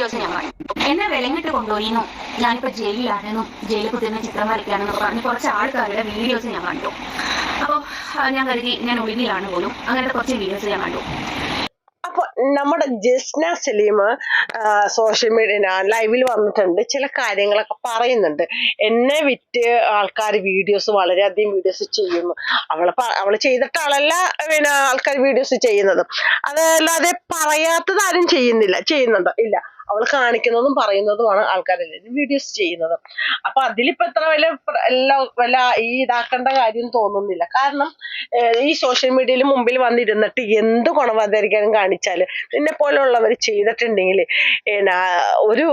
Videos ഞാൻ പറഞ്ഞു എന്നെ വിലങ്ങിട്ട് കൊണ്ടുപോയിന്നു ഞാനിപ്പോ ജയിലിലാണെന്നും ജയിലിൽ കുത്തിരുന്ന ചിത്രം വരയ്ക്കാണെന്നൊക്കെ പറഞ്ഞ് കുറച്ച് ആൾക്കാരുടെ വീഡിയോസ് ഞാൻ കണ്ടു. അപ്പോൾ ഞാൻ കരുതി ഞാൻ ഒളിവിലാണ് പോലും. അങ്ങനത്തെ കുറച്ച് വീഡിയോസ് ഞാൻ കണ്ടു. അപ്പൊ നമ്മുടെ ജസ്ന സലീം സോഷ്യൽ മീഡിയ ലൈവിൽ വന്നിട്ടുണ്ട്. ചില കാര്യങ്ങളൊക്കെ പറയുന്നുണ്ട്. എന്നെ വിറ്റ് ആൾക്കാർ വീഡിയോസ് വളരെയധികം വീഡിയോസ് ചെയ്യുന്നു. അവൾ അവൾ ചെയ്തിട്ടാളല്ല പിന്നെ ആൾക്കാർ വീഡിയോസ് ചെയ്യുന്നത്. അതല്ലാതെ പറയാത്തതാരും ചെയ്യുന്നില്ല. ചെയ്യുന്നുണ്ടോ? ഇല്ല. അവൾ കാണിക്കുന്നതും പറയുന്നതുമാണ് ആൾക്കാരെല്ലാവരും വീഡിയോസ് ചെയ്യുന്നത്. അപ്പൊ അതിലിപ്പോ എത്ര വലിയ എല്ലാ വല്ല ഈ ഇതാക്കേണ്ട കാര്യം തോന്നുന്നില്ല. കാരണം ഈ സോഷ്യൽ മീഡിയയിൽ മുമ്പിൽ വന്നിരുന്നിട്ട് എന്ത് ഗുണവത്കരിക്കാനും കാണിച്ചാൽ നിന്നെ പോലെയുള്ളവർ ചെയ്തിട്ടുണ്ടെങ്കിൽ ഒരു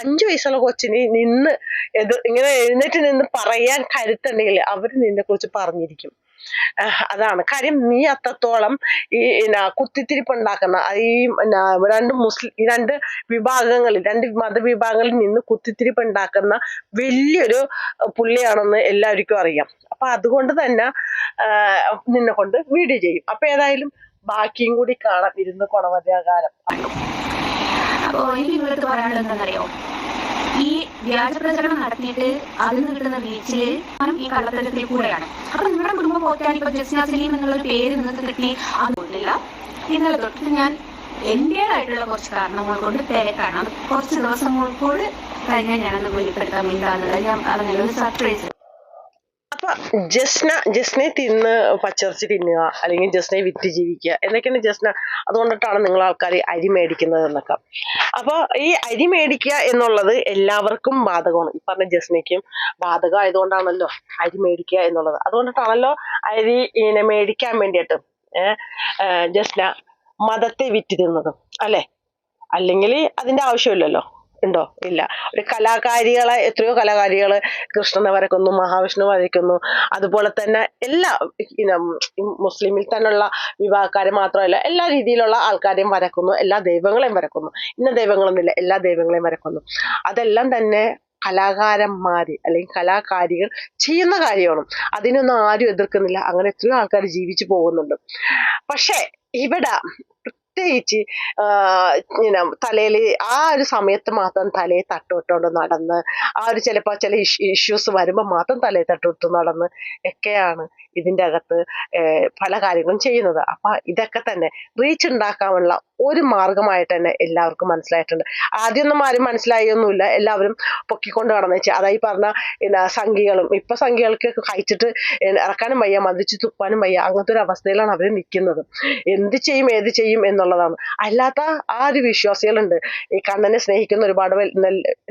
അഞ്ചു വയസ്സുള്ള കൊച്ചിനെ നിന്ന് ഇത് ഇങ്ങനെ എഴുന്നേറ്റ് നിന്ന് പറയാൻ കരുത്തുണ്ടെങ്കിൽ അവർ നിന്നെ കുറിച്ച് പറഞ്ഞിരിക്കും. അതാണ്. കാര്യം നീ അത്രത്തോളം ഈ എന്നാ കുത്തിത്തിരിപ്പ് ഉണ്ടാക്കുന്ന ഈ രണ്ട് മുസ്ലിം രണ്ട് വിഭാഗങ്ങളിൽ രണ്ട് മതവിഭാഗങ്ങളിൽ നിന്ന് കുത്തിത്തിരിപ്പ് ഉണ്ടാക്കുന്ന വലിയൊരു പുള്ളിയാണെന്ന് എല്ലാവർക്കും അറിയാം. അപ്പൊ അതുകൊണ്ട് തന്നെ നിന്നെ കൊണ്ട് വീഡിയോ ചെയ്യും. അപ്പൊ ഏതായാലും ബാക്കിയും കൂടി കാണാം. ഇരുന്ന് കൊണവധ്യാകാരം അപ്പോൾ എനിക്ക് ഇവിടുത്തെ പറയാനുള്ളത് എന്താണെന്നറിയോ ഈ വ്യാജ പ്രചരണം നടത്തിയിട്ട് അതിൽ നിന്ന് കിട്ടുന്ന വീച്ചിൽ ഈ കള്ളത്തരത്തിൽ കൂടെയാണ്. അപ്പൊ നിങ്ങളുടെ കുടുംബം പോറ്റാൻ ഇപ്പൊ ജസ്ന സലീം എന്നുള്ളൊരു പേര് നിങ്ങൾക്ക് കിട്ടി അതുകൊണ്ടില്ല ഇന്നലെ തൊട്ട് ഞാൻ എന്റേതായിട്ടുള്ള കുറച്ച് കാരണങ്ങൾ കൊണ്ട് തിരക്കാണ്. കുറച്ച് ദിവസങ്ങൾ കൂടി കഴിഞ്ഞാൽ ഞാനൊന്ന് വെളിപ്പെടുത്താൻ വേണ്ടി ഞാൻ പറഞ്ഞല്ലോ ഒരു സർപ്രൈസ് ജസ്ന ജസ്നെ തിന്ന് പച്ചിറച്ചി തിന്നുക അല്ലെങ്കിൽ ജസ്നെ വിറ്റ് ജീവിക്കുക എന്നൊക്കെയാണ് ജസ്ന അതുകൊണ്ടിട്ടാണ് നിങ്ങൾ ആൾക്കാർ അരി മേടിക്കുന്നത് എന്നൊക്കെ. അപ്പൊ ഈ അരി മേടിക്കുക എന്നുള്ളത് എല്ലാവർക്കും ബാധകമാണ്. ഈ പറഞ്ഞ ജസ്നയ്ക്കും ബാധകം ആയതുകൊണ്ടാണല്ലോ അരി മേടിക്കുക എന്നുള്ളത്. അതുകൊണ്ടിട്ടാണല്ലോ അരി ഇങ്ങനെ മേടിക്കാൻ വേണ്ടിയിട്ട് ജസ്ന മതത്തെ വിറ്റ് തിന്നതും അല്ലെ? അല്ലെങ്കിൽ അതിന്റെ ആവശ്യമില്ലല്ലോ. ഉണ്ടോ? ഇല്ല. ഒരു കലാകാരികളെ എത്രയോ കലാകാരികൾ കൃഷ്ണനെ വരക്കുന്നു മഹാവിഷ്ണു വരയ്ക്കുന്നു അതുപോലെ തന്നെ എല്ലാ മുസ്ലിമിൽ തന്നെയുള്ള വിവാഹക്കാരെ മാത്രമല്ല എല്ലാ രീതിയിലുള്ള ആൾക്കാരെയും വരക്കുന്നു എല്ലാ ദൈവങ്ങളെയും വരക്കുന്നു. ഇന്ന ദൈവങ്ങളൊന്നുമില്ല എല്ലാ ദൈവങ്ങളെയും വരക്കുന്നു. അതെല്ലാം തന്നെ കലാകാരന്മാര് അല്ലെങ്കിൽ കലാകാരികൾ ചെയ്യുന്ന കാര്യമാണ്. അതിനൊന്നും ആരും എതിർക്കുന്നില്ല. അങ്ങനെ എത്രയോ ആൾക്കാർ ജീവിച്ചു പോകുന്നുണ്ട്. പക്ഷേ ഇവിടെ പ്രത്യേകിച്ച് ഇങ്ങനെ തലയിൽ ആ ഒരു സമയത്ത് മാത്രം തലയിൽ തട്ടുവിട്ടുകൊണ്ട് നടന്ന് ആ ഒരു ചിലപ്പോൾ ചില ഇഷ്യൂസ് വരുമ്പോൾ മാത്രം തലയിൽ തട്ടുവിട്ട് നടന്ന് ഒക്കെയാണ് ഇതിന്റെ അകത്ത് പല കാര്യങ്ങളും ചെയ്യുന്നത്. അപ്പൊ ഇതൊക്കെ തന്നെ റീച്ച് ഉണ്ടാക്കാനുള്ള ഒരു മാർഗമായിട്ട് തന്നെ എല്ലാവർക്കും മനസ്സിലായിട്ടുണ്ട്. ആദ്യമൊന്നും ആരും മനസ്സിലായൊന്നുമില്ല എല്ലാവരും പൊക്കിക്കൊണ്ട് കടന്നു വെച്ചാൽ അതായി പറഞ്ഞ പിന്നെ സംഖ്യകളും ഇപ്പൊ സംഖ്യകൾക്ക് കഴിച്ചിട്ട് ഇറക്കാനും വയ്യ മതിച്ച് തുപ്പാനും വയ്യ. അങ്ങനത്തെ ഒരു അവസ്ഥയിലാണ് അവർ നിൽക്കുന്നത് എന്ത് ചെയ്യും ഏത് ചെയ്യും എന്നുള്ളതാണ്. അല്ലാത്ത ആ ഒരു വിശ്വാസികളുണ്ട്. ഈ കണ്ണനെ സ്നേഹിക്കുന്ന ഒരുപാട്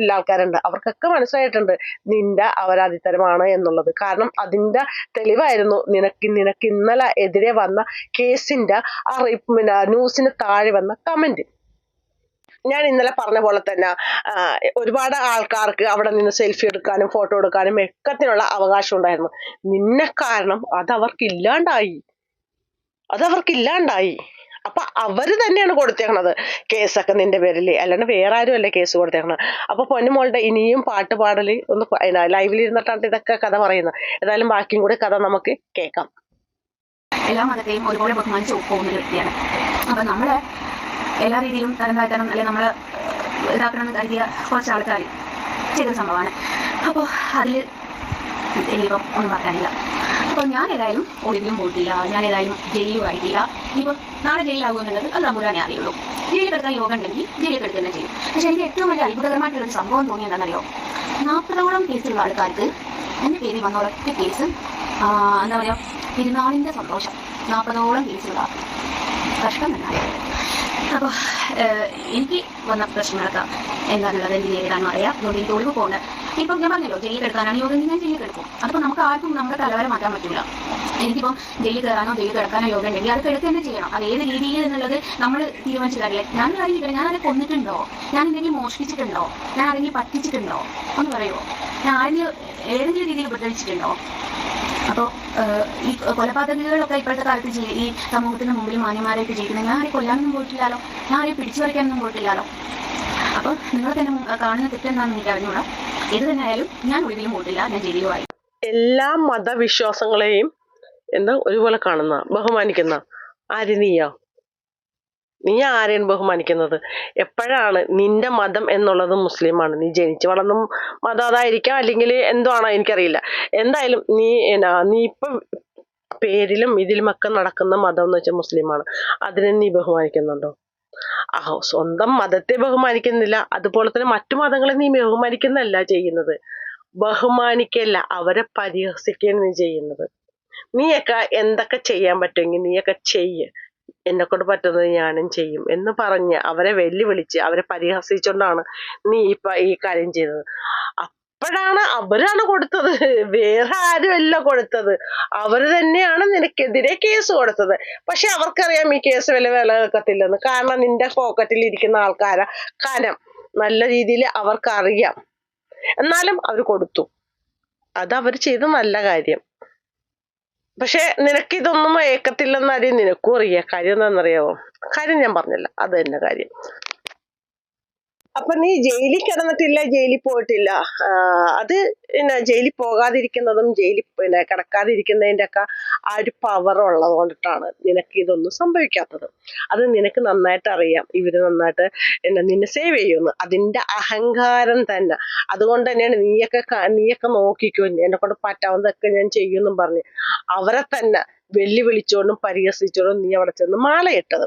എല്ലാ ആൾക്കാരുണ്ട്. അവർക്കൊക്കെ മനസ്സിലായിട്ടുണ്ട് നിന്റെ അപരാധിത്തരമാണ് എന്നുള്ളത്. കാരണം അതിന്റെ തെളിവായിരുന്നു നിനക്ക് നിനക്ക് ഇന്നലെ എതിരെ വന്ന കേസിന്റെ ആ പിന്നെ ന്യൂസിന് താഴെ വന്ന കമന്റ് ഞാൻ ഇന്നലെ പറഞ്ഞ പോലെ തന്നെ ഒരുപാട് ആൾക്കാർക്ക് അവിടെ നിന്ന് സെൽഫി എടുക്കാനും ഫോട്ടോ എടുക്കാനും എക്കത്തിനുള്ള അവകാശം ഉണ്ടായിരുന്നു. നിന്നെ കാരണം അത് അവർക്ക് ഇല്ലാണ്ടായി അത് അവർക്ക് ഇല്ലാണ്ടായി അപ്പൊ അവർ തന്നെയാണ് കൊടുത്തേക്കണത്. കേസൊക്കെ നിന്റെ പേരിൽ അല്ലാണ്ട് വേറെ ആരും അല്ലേ കേസ് കൊടുത്തേക്കണത്. അപ്പൊ പൊന്നുമോളുടെ ഇനിയും പാട്ട് പാടൽ ഒന്ന് ലൈവിൽ ഇരുന്നിട്ടാണ് ഇതൊക്കെ കഥ പറയുന്നത്. ഏതായാലും ബാക്കിയും കൂടി കഥ നമുക്ക് കേൾക്കാം. എല്ലാ മതത്തെയും ഒരുപോലെ ബഹുമാനിച്ച് പോകുന്ന ഒരു വ്യക്തിയാണ്. അപ്പൊ നമ്മൾ എല്ലാ രീതിയിലും തരം താഴ്ത്തണം അല്ലെങ്കിൽ നമ്മൾ ഇതാക്കണം എന്ന് കരുതിയ കുറച്ച് ആൾക്കാർ ചെയ്ത സംഭവമാണ്. അപ്പോൾ അതിൽ എനിക്കിപ്പം ഒന്നും പറയാനില്ല. അപ്പോൾ ഞാൻ ഏതായാലും ഒളിവിലും പോയിട്ടില്ല. ഞാൻ ഏതായാലും ജയിലും ആയിട്ടില്ല നാളെ ജയിലാകുമെന്നുള്ളത് അത് തമ്പുരാനെ അറിയുള്ളൂ. ജയിലിൽ കിടക്കാൻ യോഗം ഉണ്ടെങ്കിൽ ജയിലിൽ കിടക്കുക ചെയ്യും. പക്ഷെ എനിക്ക് ഏറ്റവും വലിയ അത്ഭുതകരമായിട്ടുള്ള ഒരു സംഭവം തോന്നി എന്താണെന്നറിയോ? നാൽപ്പതോളം കേസുള്ള ആൾക്കാർക്ക് എന്റെ പേരിൽ വന്ന ഒരൊറ്റ കേസ് എന്താ പറയുക പെരുന്നാളിന്റെ സന്തോഷം. നാൽപ്പതോളം കേസുള്ള കഷ്ടം തന്നെയാണ് അപ്പോൾ എനിക്ക് വന്ന പ്രശ്നങ്ങളൊക്കെ എന്താണുള്ളത് എനിക്ക് നേരിടാനും അറിയാം. അതുകൊണ്ട് എനിക്ക് ഒഴിവ് പോകുന്നത് ഇപ്പം ഞാൻ പറഞ്ഞല്ലോ ജയിലിൽ കിടക്കാനാണ് യോഗയെങ്കിൽ ഞാൻ ജയിലിൽ കിടക്കും. അതിപ്പോൾ നമുക്ക് ആർക്കും നമ്മുടെ തലവരെ മാറ്റാൻ പറ്റില്ല എനിക്കിപ്പം ജയിലിൽ കയറാനോ ജയിലിൽ കിടക്കാനോ യോഗ ഉണ്ടെങ്കിൽ അത് കിടക്കുക തന്നെ ചെയ്യണം. അത് ഏത് രീതിയിൽ എന്നുള്ളത് നമ്മൾ തീരുമാനിച്ചു കാര്യമില്ല ഞാൻ അറിയില്ല ഞാൻ അത് കൊന്നിട്ടുണ്ടോ? ഞാൻ എന്തെങ്കിലും മോഷ്ടിച്ചിട്ടുണ്ടോ? ഞാൻ ആരെങ്കിലും പറ്റിച്ചിട്ടുണ്ടോ? ഒന്ന് പറയുമോ ഞാൻ ആരെങ്കിലും ഏതെങ്കിലും രീതിയിൽ ഉപദ്രവിച്ചിട്ടുണ്ടോ? അപ്പോൾ ഈ കൊലപാതകങ്ങളൊക്കെ ഇപ്പോഴത്തെ കാലത്ത് ഈ സമൂഹത്തിന് മുമ്പിൽ മാന്യന്മാരായിട്ട് ജീവിക്കുന്നത് ഞാൻ ആരെയും കൊല്ലാനൊന്നും പോയിട്ടില്ലല്ലോ ഞാൻ ആരെയും പിടിച്ചു വരയ്ക്കാനൊന്നും പോയിട്ടില്ലല്ലോ അപ്പോൾ നിങ്ങൾ തന്നെ കാണുന്ന തെറ്റെന്താണെന്ന് എനിക്ക് അറിഞ്ഞൂടാ. ഏത് തന്നെ ആയാലും ഞാൻ ഒഴിവിലും പോയിട്ടില്ല ഞാൻ ജയിലുമായി. എല്ലാ മതവിശ്വാസങ്ങളെയും എന്താ ഒരുപോലെ കാണുന്ന ബഹുമാനിക്കുന്ന ആര് നീയോ? നീ ആരെയാണ് ബഹുമാനിക്കുന്നത്? എപ്പോഴാണ് നിന്റെ മതം എന്നുള്ളത് മുസ്ലിമാണ്. നീ ജനിച്ചു വളർന്ന മതം അതായിരിക്കാം അല്ലെങ്കിൽ എന്തോ ആണോ എനിക്കറിയില്ല. എന്തായാലും നീ എന്നാ നീ ഇപ്പൊ പേരിലും ഇതിലുമൊക്കെ നടക്കുന്ന മതം എന്ന് വെച്ചാൽ മുസ്ലിമാണ്. അതിനെ നീ ബഹുമാനിക്കുന്നുണ്ടോ? ആ സ്വന്തം മതത്തെ ബഹുമാനിക്കുന്നില്ല. അതുപോലെ തന്നെ മറ്റു മതങ്ങളെ നീ ബഹുമാനിക്കുന്നല്ല ചെയ്യുന്നത്. ബഹുമാനിക്കല്ല അവരെ പരിഹസിക്കുകയാണ് നീ ചെയ്യുന്നത്. നീയൊക്കെ എന്തൊക്കെ ചെയ്യാൻ പറ്റുമെങ്കിൽ നീയൊക്കെ ചെയ്യ്. എന്നെ കൊണ്ട് പറ്റുന്നത് ഞാനും ചെയ്യും എന്ന് പറഞ്ഞ് അവരെ വെല്ലുവിളിച്ച് അവരെ പരിഹസിച്ചുകൊണ്ടാണ് നീ ഇപ്പൊ ഈ കാര്യം ചെയ്തത്. അപ്പോഴാണ് അവരാണ് കൊടുത്തത്. വേറെ ആരുമല്ല കൊടുത്തത്. അവർ തന്നെയാണ് നിനക്കെതിരെ കേസ് കൊടുത്തത്. പക്ഷെ അവർക്കറിയാം ഈ കേസ് വില വില വെക്കത്തില്ലെന്ന് കാരണം നിന്റെ പോക്കറ്റിൽ ഇരിക്കുന്ന ആൾക്കാരെ കനം. നല്ല രീതിയിൽ അവർക്കറിയാം. എന്നാലും അവർ കൊടുത്തു. അത് അവർ ചെയ്ത നല്ല കാര്യം. പക്ഷെ നിനക്കിതൊന്നും ഏക്കത്തില്ലെന്ന കാര്യം നിനക്കും അറിയാം. കാര്യം എന്താണെന്നറിയാവോ? കാര്യം ഞാൻ പറഞ്ഞില്ല. അത് തന്നെ കാര്യം. അപ്പൊ നീ ജയിലിൽ കിടന്നിട്ടില്ല ജയിലിൽ പോയിട്ടില്ല. അത് പിന്നെ ജയിലിൽ പോകാതിരിക്കുന്നതും ജയിലിൽ പിന്നെ കിടക്കാതിരിക്കുന്നതിന്റെ ഒക്കെ ആ ഒരു പവർ ഉള്ളത് കൊണ്ടിട്ടാണ് നിനക്ക് ഇതൊന്നും സംഭവിക്കാത്തത്. അത് നിനക്ക് നന്നായിട്ട് അറിയാം. ഇവർ നന്നായിട്ട് എന്നെ നിന്നെ സേവ് ചെയ്യുമെന്ന് അതിന്റെ അഹങ്കാരം തന്നെ. അതുകൊണ്ട് തന്നെയാണ് നീയൊക്കെ നീയൊക്കെ നോക്കിക്കോ. എന്നെ കൊണ്ട് പറ്റാവുന്നതൊക്കെ ഞാൻ ചെയ്യുമെന്നും പറഞ്ഞ് അവരെ തന്നെ വെല്ലുവിളിച്ചോണ്ടും പരിഹസിച്ചോണ്ടും നീ അവിടെ ചെന്ന് മാലയിട്ടത്.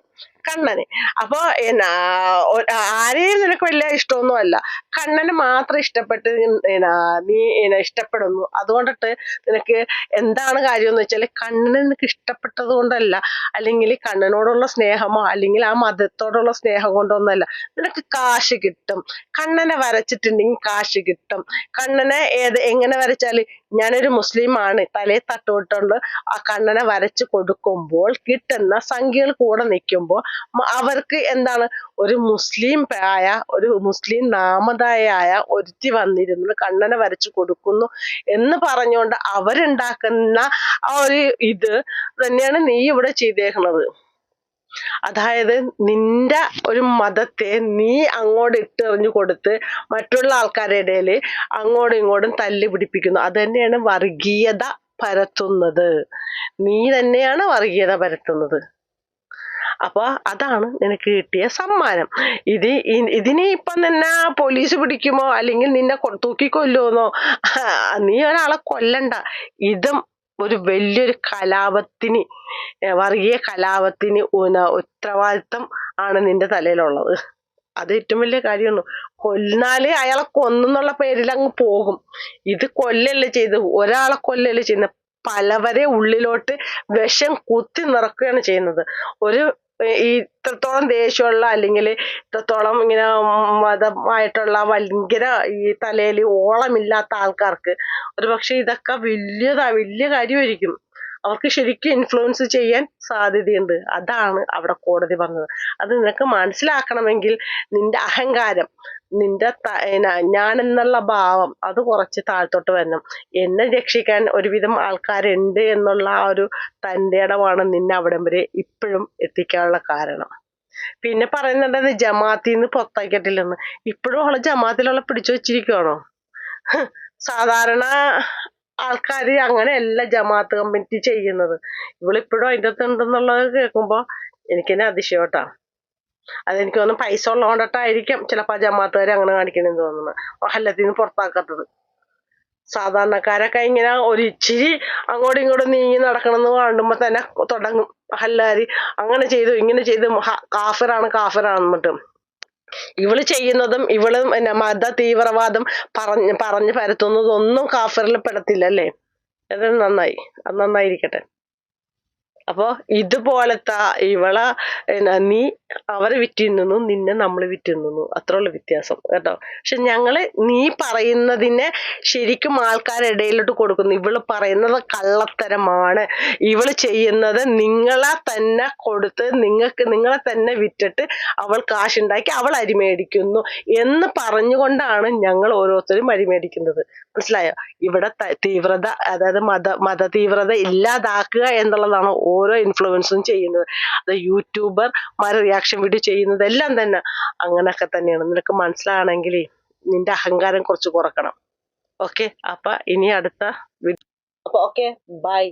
കണ്ണന്. അപ്പൊ എന്നാ ആരെയും നിനക്ക് വലിയ ഇഷ്ടമൊന്നും അല്ല കണ്ണന് മാത്രം ഇഷ്ടപ്പെട്ട് നീ എന്നാ ഇഷ്ടപ്പെടുന്നു. അതുകൊണ്ടിട്ട് നിനക്ക് എന്താണ് കാര്യം എന്ന് വെച്ചാൽ കണ്ണന് നിനക്ക് ഇഷ്ടപ്പെട്ടത് കൊണ്ടല്ല. അല്ലെങ്കിൽ കണ്ണനോടുള്ള സ്നേഹമോ അല്ലെങ്കിൽ ആ മതത്തോടുള്ള സ്നേഹം കൊണ്ടൊന്നല്ല നിനക്ക് കാശ് കിട്ടും. കണ്ണനെ വരച്ചിട്ടുണ്ടെങ്കിൽ കാശ് കിട്ടും. കണ്ണനെ ഏത് എങ്ങനെ വരച്ചാൽ ഞാനൊരു മുസ്ലിമാണ്. തലേ തട്ടുവിട്ടുകൊണ്ട് ആ കണ്ണനെ വരച്ചു കൊടുക്കുമ്പോൾ കിട്ടുന്ന സംഖ്യകൾ കൂടെ നിൽക്കുമ്പോൾ അവർക്ക് എന്താണ് ഒരു മുസ്ലിം ആയ ഒരു മുസ്ലിം നാമധാരിയായ ഒരുത്തി വന്നിരുന്നു കണ്ണനെ വരച്ചു കൊടുക്കുന്നു എന്ന് പറഞ്ഞുകൊണ്ട് അവരുണ്ടാക്കുന്ന ആ ഒരു ഇത് തന്നെയാണ് നീ ഇവിടെ ചെയ്തേക്കുന്നത് അതായത് നിന്റെ ഒരു മതത്തെ നീ അങ്ങോട്ട് ഇട്ടെറിഞ്ഞു കൊടുത്ത് മറ്റുള്ള ആൾക്കാരുടെ ഇടയിൽ അങ്ങോട്ടും ഇങ്ങോട്ടും തല്ലി പിടിപ്പിക്കുന്നു. അത് തന്നെയാണ് വർഗീയത പരത്തുന്നത്. നീ തന്നെയാണ് വർഗീയത പരത്തുന്നത്. അപ്പൊ അതാണ് നിനക്ക് കിട്ടിയ സമ്മാനം. ഇത് ഇതിനെ ഇപ്പം നിന്നെ പോലീസ് പിടിക്കുമോ? അല്ലെങ്കിൽ നിന്നെ തൂക്കിക്കൊല്ലുമെന്നോ നീ ഒരാളെ കൊല്ലണ്ട. ഇതും ഒരു വലിയൊരു കലാപത്തിന് വർഗീയ കലാപത്തിന് ഉത്തരവാദിത്വം ആണ് നിന്റെ തലയിലുള്ളത്. അത് ഏറ്റവും വലിയ കാര്യമാണ്. കൊല്ലാലേ അയാളെ കൊന്നെന്നുള്ള പേരിൽ അങ്ങ് പോകും. ഇത് കൊല്ലല്ലേ ചെയ്ത് ഒരാളെ കൊല്ലല്ലേ ചെയ്യുന്നത്? പലവരെ ഉള്ളിലോട്ട് വിഷം കുത്തി നിറക്കുകയാണ് ചെയ്യുന്നത്. ഒരു ഈ ഇത്രത്തോളം ദേഷ്യമുള്ള അല്ലെങ്കിൽ ഇത്രത്തോളം ഇങ്ങനെ മതമായിട്ടുള്ള ഭയങ്കര ഈ തലയിൽ ഓളമില്ലാത്ത ആൾക്കാർക്ക് ഒരു പക്ഷെ ഇതൊക്കെ വലിയതാ വലിയ കാര്യമായിരിക്കും. അവർക്ക് ശരിക്കും ഇൻഫ്ലുവൻസ് ചെയ്യാൻ സാധ്യതയുണ്ട്. അതാണ് അവിടെ കോടതി പറഞ്ഞത്. അത് നിനക്ക് മനസ്സിലാക്കണമെങ്കിൽ നിന്റെ അഹങ്കാരം നിന്റെ ഞാൻ എന്നുള്ള ഭാവം അത് കുറച്ച് താഴ്ത്തോട്ട് വരണം. എന്നെ രക്ഷിക്കാൻ ഒരുവിധം ആൾക്കാരുണ്ട് എന്നുള്ള ആ ഒരു തന്റെ ഇടമാണ് നിന്നെ അവിടം വരെ ഇപ്പോഴും എത്തിക്കാനുള്ള കാരണം. പിന്നെ പറയുന്നുണ്ടെന്ന് ജമാഅത്തിൽ നിന്ന് പുറത്താക്കിയിട്ടില്ലെന്ന്. ഇപ്പോഴും അവളെ ജമാഅത്തിലുള്ള പിടിച്ചു വെച്ചിരിക്കുവാണോ? സാധാരണ ആൾക്കാർ അങ്ങനെയല്ല ജമാഅത്ത് കമ്മിറ്റി ചെയ്യുന്നത്. ഇവളിപ്പോഴും അതിന്റെ അകത്ത് ഉണ്ടെന്നുള്ളത് കേൾക്കുമ്പോൾ എനിക്ക് തന്നെ അതിശയോട്ടാ അതെനിക്ക് തോന്നുന്നു പൈസ ഉള്ളതുകൊണ്ടിട്ടായിരിക്കും ചിലപ്പോൾ ജമാഅത്തുകാർ അങ്ങനെ കാണിക്കണമെന്ന് തോന്നുന്നു. മഹല്ലത്തിൽ നിന്ന് പുറത്താക്കാത്തത്. സാധാരണക്കാരൊക്കെ ഇങ്ങനെ ഒരു ഇച്ചിരി അങ്ങോട്ടും ഇങ്ങോട്ടും നീങ്ങി നടക്കണമെന്ന് കാണുമ്പോൾ തന്നെ തുടങ്ങും. ഹല്ലാരി അങ്ങനെ ചെയ്തു ഇങ്ങനെ ചെയ്തു. കാഫറാണ് കാഫിറാണ് കാഫിറാണ് എന്നിട്ട് ഇവൾ ചെയ്യുന്നതും ഇവൾ മത തീവ്രവാദം പറഞ്ഞ് പറഞ്ഞ് പരത്തുന്നതൊന്നും കാഫറിൽ പെടത്തില്ല അല്ലേ? അത് നന്നായി. അത് നന്നായിരിക്കട്ടെ. അപ്പോ ഇതുപോലത്തെ ഇവള നീ അവരെ വിറ്റിരുന്നു നിന്നെ നമ്മൾ വിറ്റിരുന്നു. അത്രയുള്ള വ്യത്യാസം കേട്ടോ? പക്ഷെ ഞങ്ങൾ നീ പറയുന്നതിനെ ശരിക്കും ആൾക്കാരിടയിലോട്ട് കൊടുക്കുന്നു. ഇവൾ പറയുന്നത് കള്ളത്തരമാണ്. ഇവൾ ചെയ്യുന്നത് നിങ്ങളെ തന്നെ കൊടുത്ത് നിങ്ങൾക്ക് നിങ്ങളെ തന്നെ വിറ്റിട്ട് അവൾ കാശുണ്ടാക്കി അവൾ അരിമേടിക്കുന്നു എന്ന് പറഞ്ഞുകൊണ്ടാണ് ഞങ്ങൾ ഓരോരുത്തരും അരിമേടിക്കുന്നത്. മനസ്സിലായോ? ഇവിടെ തീവ്രത അതായത് മത മത തീവ്രത ഇല്ലാതാക്കുക എന്നുള്ളതാണ് ഓരോ ഇൻഫ്ലുവൻസും ചെയ്യുന്നത്. അത് യൂട്യൂബർ മാർ റിയാക്ഷൻ വീഡിയോ ചെയ്യുന്നത് എല്ലാം തന്നെ അങ്ങനെയൊക്കെ തന്നെയാണ്. നിനക്ക് മനസ്സിലാണെങ്കിൽ നിന്റെ അഹങ്കാരം കുറച്ച് കുറക്കണം. ഓക്കെ അപ്പൊ ഇനി അടുത്ത വീഡിയോ അപ്പൊ ഓക്കെ ബൈ